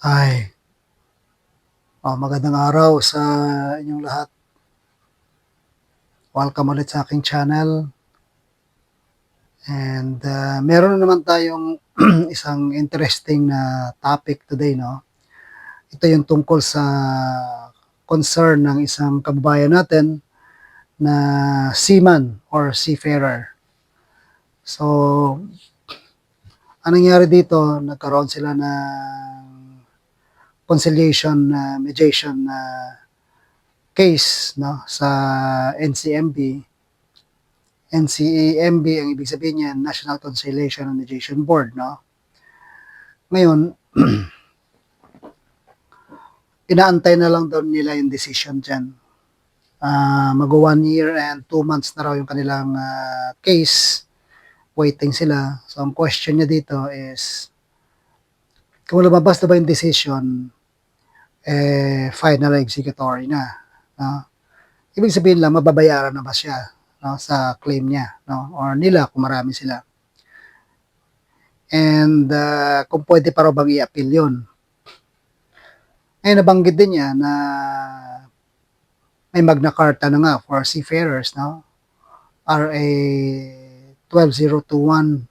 Ay, oh, magandang araw sa inyong lahat. Welcome ulit sa aking channel. And uh, meron na naman tayong isang interesting na topic today, no? Ito yung tungkol sa concern ng isang kababayan natin na seaman or seafarer. So, anong nangyari dito? Nagkaroon sila ng conciliation uh, mediation uh, case no sa NCMB NCAMB ang ibig sabihin niyan National Conciliation and Mediation Board no? Ngayon inaantay na lang daw nila yung decision dyan. Uh, mag one year and two months na raw yung kanilang uh, case. Waiting sila. So ang question niya dito is kung lumabas na ba yung decision eh, final executory na. No? Ibig sabihin lang, mababayaran na ba siya no, sa claim niya, no? or nila kung marami sila. And uh, kung pwede pa bang i-appeal yun. Ay nabanggit din niya na may Magna Carta na nga for seafarers, no? RA 12021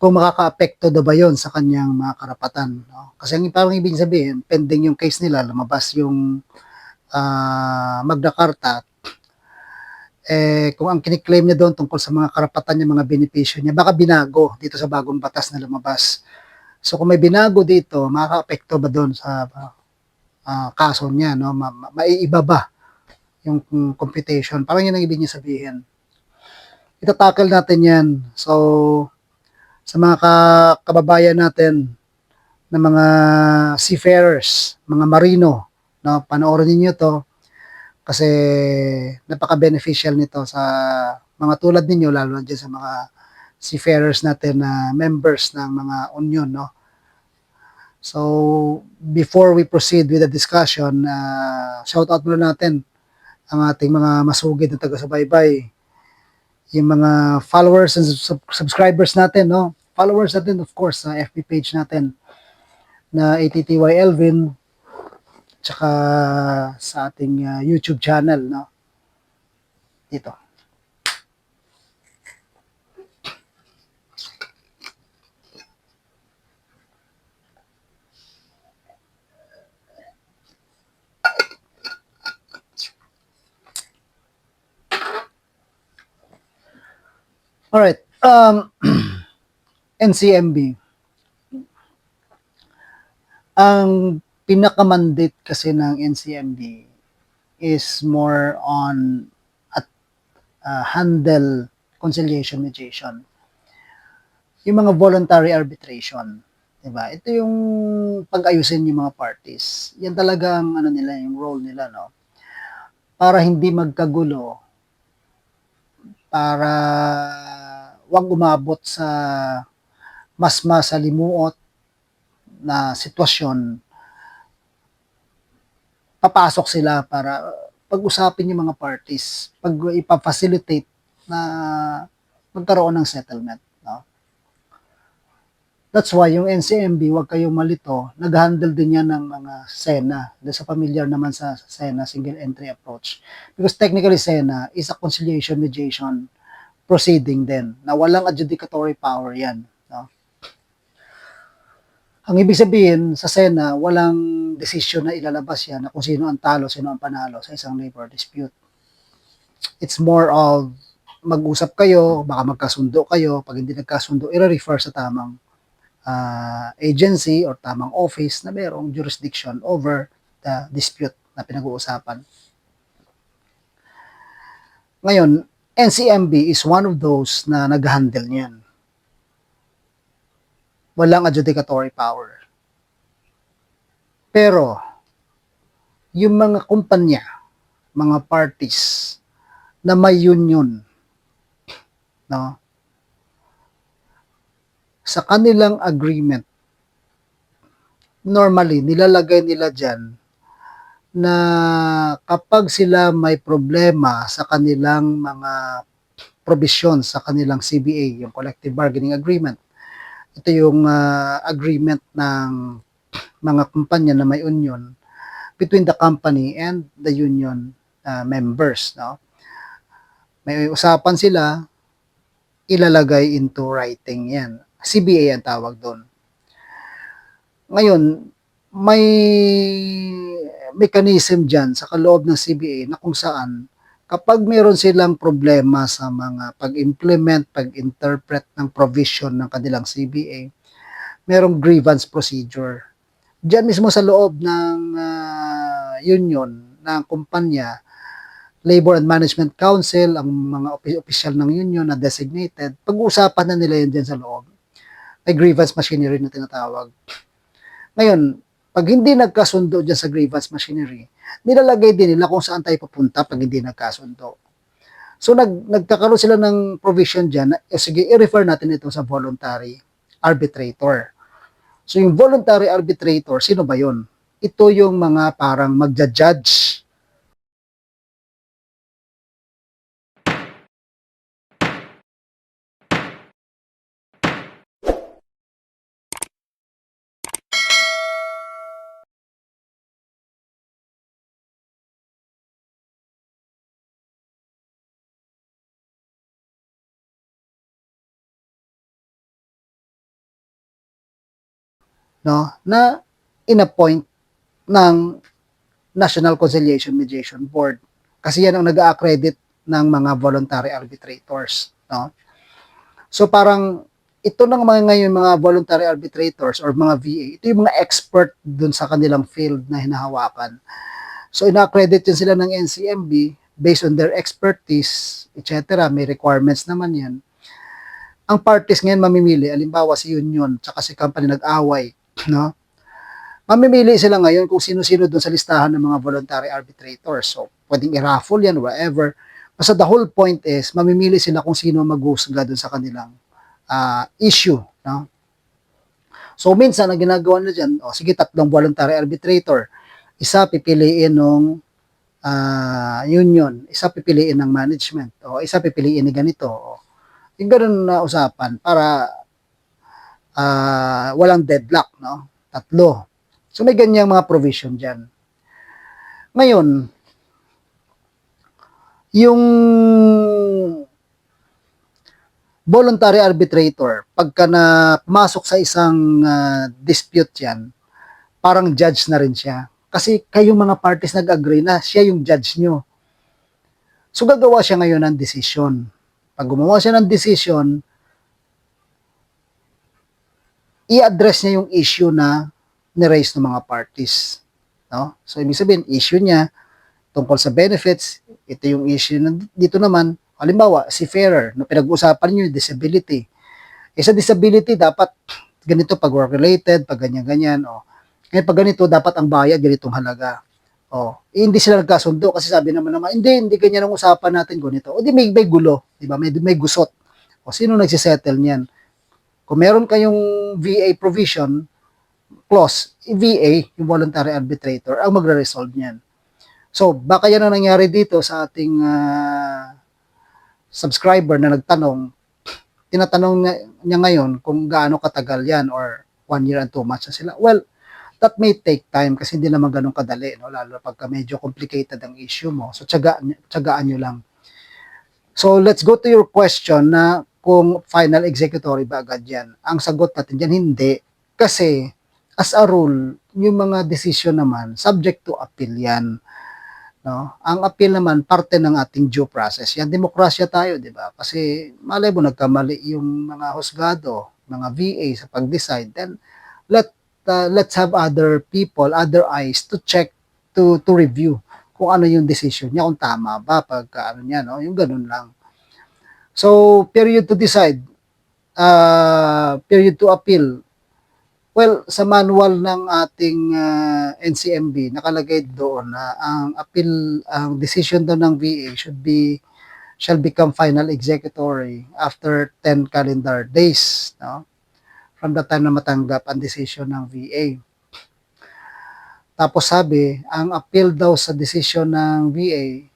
kung makaka-apekto daw ba yon sa kanyang mga karapatan. No? Kasi ang parang ibig sabihin, pending yung case nila, lumabas yung uh, Magna Carta, eh, kung ang kiniklaim niya doon tungkol sa mga karapatan niya, mga benepisyo niya, baka binago dito sa bagong batas na lumabas. So kung may binago dito, makaka-apekto ba doon sa uh, kaso niya, no? Ma- ma- maiiba ba yung computation? Parang yun ang ibig niya sabihin. Itatakal natin yan. So, sa mga ka- kababayan natin na mga seafarers, mga marino, no, panoorin niyo to kasi napaka-beneficial nito sa mga tulad ninyo lalo na sa mga seafarers natin na members ng mga union, no. So, before we proceed with the discussion, uh, shout out muna natin ang ating mga masugid na taga-subaybay, yung mga followers and sub- subscribers natin, no followers natin of course sa FB page natin na ATTY Elvin tsaka sa ating uh, YouTube channel no dito All right. Um NCMB. Ang pinaka-mandate kasi ng NCMB is more on at uh, handle conciliation mediation. Yung mga voluntary arbitration, 'di ba? Ito yung pag-ayusin yung mga parties. Yan talaga ang ano nila, yung role nila, no? Para hindi magkagulo, para wag umabot sa mas masalimuot na sitwasyon, papasok sila para pag-usapin yung mga parties, pag ipa-facilitate na magkaroon ng settlement. No? That's why yung NCMB, wag kayong malito, nag-handle din yan ng mga SENA. Dahil sa familiar naman sa SENA, single entry approach. Because technically SENA is a conciliation mediation proceeding din, na walang adjudicatory power yan. Ang ibig sabihin sa SENA, walang desisyon na ilalabas yan na kung sino ang talo, sino ang panalo sa isang labor dispute. It's more of mag-usap kayo, baka magkasundo kayo, pag hindi nagkasundo, i-refer sa tamang uh, agency or tamang office na mayroong jurisdiction over the dispute na pinag-uusapan. Ngayon, NCMB is one of those na nag-handle niyan walang adjudicatory power. Pero, yung mga kumpanya, mga parties na may union, no? Sa kanilang agreement, normally, nilalagay nila dyan na kapag sila may problema sa kanilang mga provision sa kanilang CBA, yung collective bargaining agreement, ito yung ah, agreement ng mga kumpanya na may union between the company and the union ah, members, no? May usapan sila, ilalagay into writing yan. CBA ang tawag doon. Ngayon, may mechanism dyan sa kaloob ng CBA na kung saan kapag meron silang problema sa mga pag-implement, pag-interpret ng provision ng kanilang CBA, merong grievance procedure. Diyan mismo sa loob ng ah, union, ng kumpanya, Labor and Management Council, ang mga opi- opisyal ng union na designated, pag-uusapan na nila yun dyan sa loob. May grievance machinery na tinatawag. Ngayon, pag hindi nagkasundo dyan sa grievance machinery, nilalagay din nila kung saan tayo papunta pag hindi nagkasundo. So nag, nagkakaroon sila ng provision dyan, na, eh, sige, i-refer natin ito sa voluntary arbitrator. So yung voluntary arbitrator, sino ba yun? Ito yung mga parang magja-judge no, na inappoint ng National Conciliation Mediation Board. Kasi yan ang nag-accredit ng mga voluntary arbitrators. No? So parang ito ng mga ngayon mga voluntary arbitrators or mga VA, ito yung mga expert dun sa kanilang field na hinahawakan. So ina-accredit yun sila ng NCMB based on their expertise, etc. May requirements naman yan. Ang parties ngayon mamimili, alimbawa si union, tsaka si company nag-away, no? Mamimili sila ngayon kung sino-sino doon sa listahan ng mga voluntary arbitrators. So, pwedeng i-raffle yan, whatever. Basta the whole point is, mamimili sila kung sino maghusga doon sa kanilang ah, issue. No? So, minsan, ang ginagawa na dyan, o sige, tatlong voluntary arbitrator. Isa pipiliin ng ah, union, isa pipiliin ng management, o isa pipiliin ni ganito. O, yung ganun na usapan para ah, walang deadlock, no? Tatlo. So may ganyang mga provision dyan. Ngayon, yung voluntary arbitrator, pagka na pumasok sa isang ah, dispute yan, parang judge na rin siya. Kasi kayong mga parties nag-agree na siya yung judge nyo. So gagawa siya ngayon ng decision. Pag gumawa siya ng decision, i-address niya yung issue na ni-raise ng mga parties. No? So, ibig sabihin, issue niya tungkol sa benefits, ito yung issue na dito naman, halimbawa, si fairer, no, pinag-uusapan niyo yung disability. Eh, sa disability, dapat ganito pag work-related, pag ganyan-ganyan, o. Ngayon, pag ganito, dapat ang bayad, ganitong halaga. O, eh, hindi sila nagkasundo kasi sabi naman naman, hindi, hindi ganyan ang usapan natin ganito. O di may, may gulo, di ba? May, may gusot. O sino nagsisettle niyan? Kung meron kayong VA provision, clause, VA, yung voluntary arbitrator, ang magre-resolve niyan. So, baka yan ang nangyari dito sa ating ah, subscriber na nagtanong, tinatanong niya ngayon kung gaano katagal yan or one year and two months na sila. Well, that may take time kasi hindi naman ganun kadali, no? lalo pagka medyo complicated ang issue mo. So, tsaga, tsagaan nyo lang. So, let's go to your question na kung final executory ba agad yan. Ang sagot natin dyan, hindi. Kasi, as a rule, yung mga decision naman, subject to appeal yan. No? Ang appeal naman, parte ng ating due process. Yan, demokrasya tayo, di ba? Kasi, malay mo, nagkamali yung mga husgado, mga VA sa pag-decide, then, let, uh, let's have other people, other eyes to check, to, to review kung ano yung decision niya, kung tama ba, pagka ano niya, no? Yung ganun lang. So, period to decide, uh, period to appeal, Well, sa manual ng ating ah, NCMB, nakalagay doon na ang appeal, ang decision daw ng VA should be shall become final executory after 10 calendar days, no? From the time na matanggap ang decision ng VA. Tapos sabi, ang appeal daw sa decision ng VA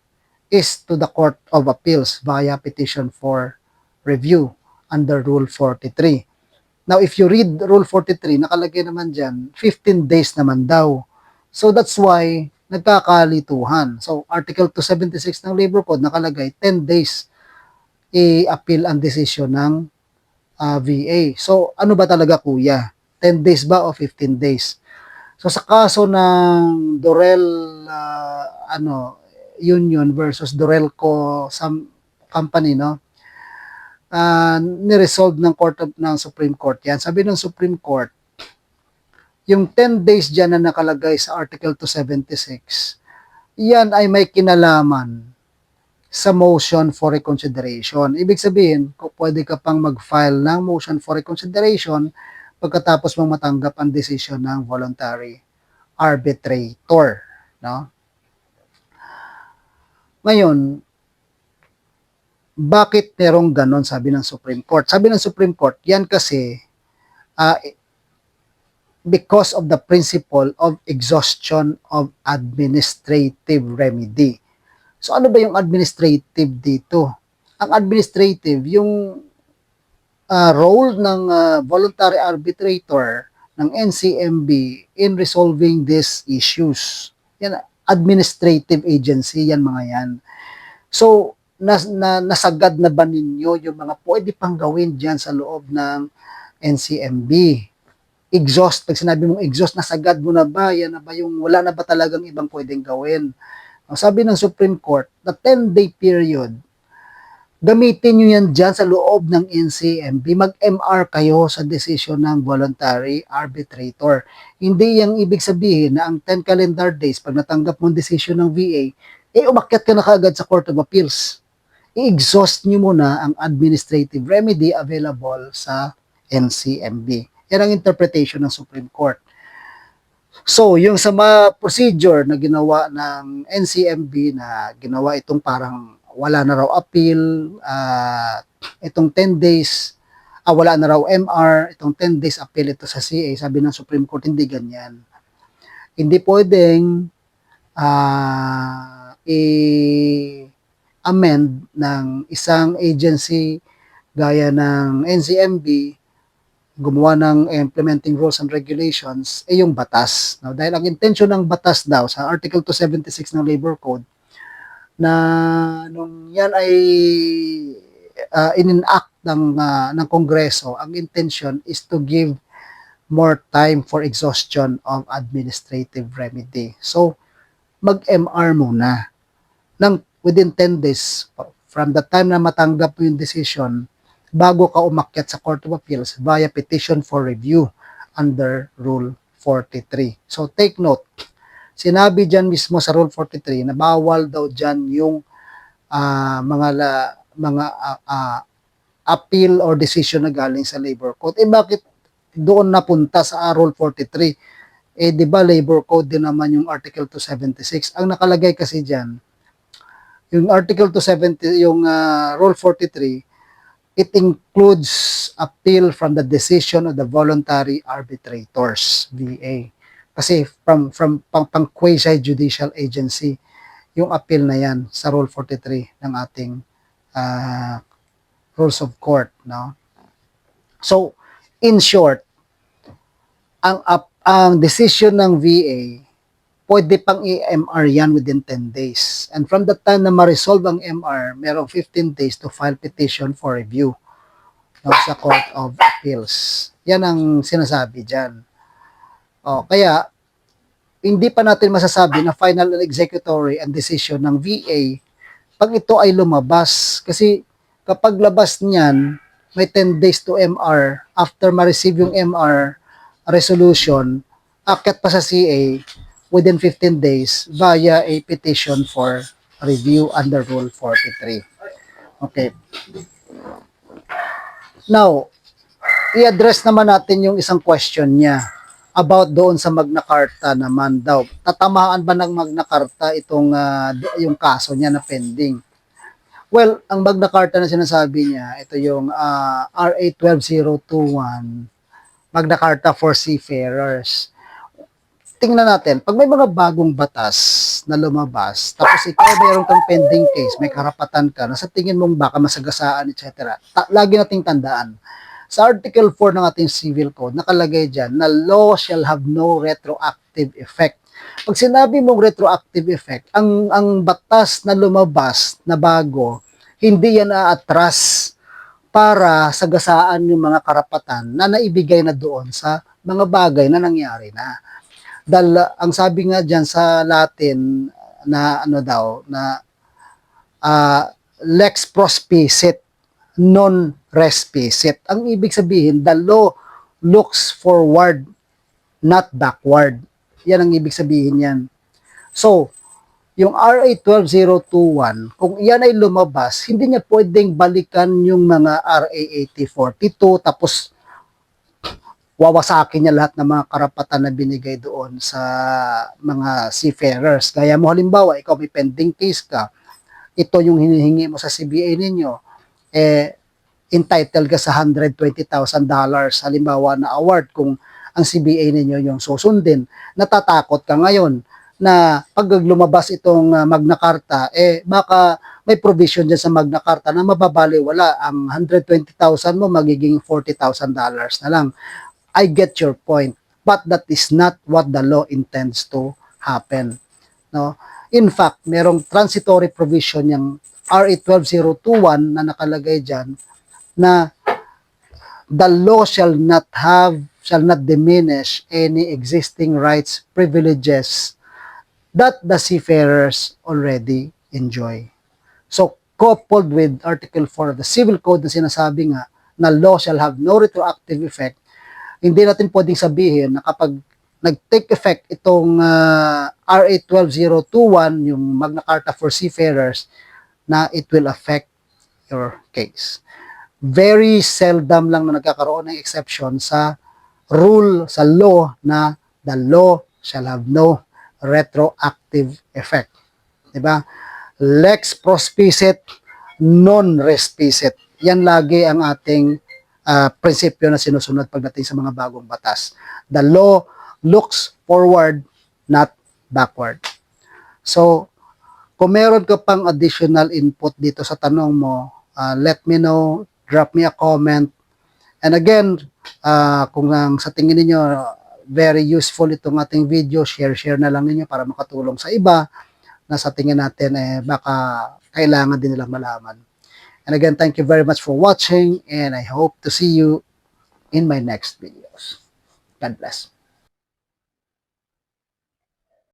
is to the Court of Appeals via petition for review under Rule 43. Now, if you read Rule 43, nakalagay naman dyan, 15 days naman daw. So, that's why nagkakalituhan. So, Article 276 ng Labor Code nakalagay 10 days i-appeal ang desisyon ng ah, VA. So, ano ba talaga kuya? 10 days ba o 15 days? So, sa kaso ng Dorel ah, ano, Union versus Dorelco some company, no? uh, niresolve ng court of, ng Supreme Court yan. Sabi ng Supreme Court, yung 10 days dyan na nakalagay sa Article 276, yan ay may kinalaman sa motion for reconsideration. Ibig sabihin, kung pwede ka pang mag-file ng motion for reconsideration pagkatapos mong matanggap ang decision ng voluntary arbitrator. No? Ngayon, bakit merong ganon sabi ng Supreme Court? Sabi ng Supreme Court, yan kasi uh, because of the principle of exhaustion of administrative remedy. So ano ba yung administrative dito? Ang administrative, yung uh, role ng uh, voluntary arbitrator ng NCMB in resolving these issues. Yan, administrative agency, yan mga yan. So, nas, na, nasagad na ba ninyo yung mga pwede pang gawin dyan sa loob ng NCMB? Exhaust, pag sinabi mong exhaust, nasagad mo na ba? Yan na ba yung wala na ba talagang ibang pwedeng gawin? Sabi ng Supreme Court, the 10-day period, gamitin nyo yan dyan sa loob ng NCMB. Mag-MR kayo sa decision ng voluntary arbitrator. Hindi yung ibig sabihin na ang 10 calendar days, pag natanggap mong decision ng VA, eh umakyat ka na kaagad sa Court of Appeals i-exhaust nyo muna ang administrative remedy available sa NCMB. Yan ang interpretation ng Supreme Court. So, yung sa mga procedure na ginawa ng NCMB na ginawa itong parang wala na raw appeal, uh, itong 10 days, ah, wala na raw MR, itong 10 days appeal ito sa CA, sabi ng Supreme Court, hindi ganyan. Hindi pwedeng uh, i- amend ng isang agency gaya ng NCMB gumawa ng implementing rules and regulations eh yung batas. Now, dahil ang intention ng batas daw sa Article 276 ng Labor Code na nung yan ay uh, in-enact ng, uh, ng Kongreso, ang intention is to give more time for exhaustion of administrative remedy. So, mag-MR muna. Nang within 10 days from the time na matanggap mo yung decision bago ka umakyat sa Court of Appeals via petition for review under Rule 43. So take note, sinabi dyan mismo sa Rule 43 na bawal daw dyan yung uh, mga la, mga uh, uh, appeal or decision na galing sa labor code. Eh bakit doon napunta sa Rule 43? Eh di ba labor code din naman yung Article 276. Ang nakalagay kasi diyan yung Article 270, yung uh, Rule 43, it includes appeal from the decision of the voluntary arbitrators, VA. Kasi from from pang, pang quasi judicial agency yung appeal na yan sa Rule 43 ng ating uh, rules of court, no? So, in short, ang uh, ang decision ng VA pwede pang i-MR yan within 10 days. And from the time na ma-resolve ang MR, merong 15 days to file petition for review no, sa Court of Appeals. Yan ang sinasabi dyan. O, kaya, hindi pa natin masasabi na final and executory and decision ng VA pag ito ay lumabas. Kasi kapag labas niyan, may 10 days to MR. After ma-receive yung MR resolution, akyat pa sa CA, within 15 days via a petition for review under Rule 43. Okay. Now, i-address naman natin yung isang question niya about doon sa Magna Carta naman daw. Tatamaan ba ng Magna Carta itong uh, yung kaso niya na pending? Well, ang Magna Carta na sinasabi niya, ito yung uh, RA 12021 Magna Carta for Seafarers tingnan natin, pag may mga bagong batas na lumabas, tapos ikaw mayroon kang pending case, may karapatan ka, na sa tingin mong baka masagasaan, etc. Ta- lagi nating tandaan, Sa Article 4 ng ating Civil Code, nakalagay dyan na law shall have no retroactive effect. Pag sinabi mong retroactive effect, ang, ang batas na lumabas na bago, hindi yan aatras para sagasaan yung mga karapatan na naibigay na doon sa mga bagay na nangyari na. Dahil uh, ang sabi nga dyan sa Latin na ano daw, na ah, lex prospicit, non respisit. Ang ibig sabihin, the law looks forward, not backward. Yan ang ibig sabihin yan. So, yung RA 12021, kung yan ay lumabas, hindi niya pwedeng balikan yung mga RA 8042 tapos wawasakin niya lahat ng mga karapatan na binigay doon sa mga seafarers. Gaya mo halimbawa, ikaw may pending case ka, ito yung hinihingi mo sa CBA ninyo, eh, entitled ka sa $120,000 halimbawa na award kung ang CBA ninyo yung susundin. Natatakot ka ngayon na pag lumabas itong uh, Magna Carta, eh baka may provision dyan sa Magna Carta na mababaliwala ang 120,000 mo magiging $40,000 na lang. I get your point, but that is not what the law intends to happen. No? In fact, merong transitory provision yung RA 12021 na nakalagay dyan na the law shall not have, shall not diminish any existing rights, privileges that the seafarers already enjoy. So, coupled with Article 4 of the Civil Code na sinasabi nga na law shall have no retroactive effect, hindi natin pwedeng sabihin na kapag nag-take effect itong uh, RA 12021, yung Magna Carta for Seafarers, na it will affect your case. Very seldom lang na nagkakaroon ng exception sa rule, sa law na the law shall have no retroactive effect. Diba? Lex prospicit, non respisit. Yan lagi ang ating uh, prinsipyo na sinusunod pagdating sa mga bagong batas. The law looks forward, not backward. So, kung meron ka pang additional input dito sa tanong mo, uh, let me know, drop me a comment. And again, uh, kung ang sa tingin niyo very useful itong ating video, share-share na lang ninyo para makatulong sa iba na sa tingin natin eh baka kailangan din nilang malaman. And again, thank you very much for watching and I hope to see you in my next videos. God bless.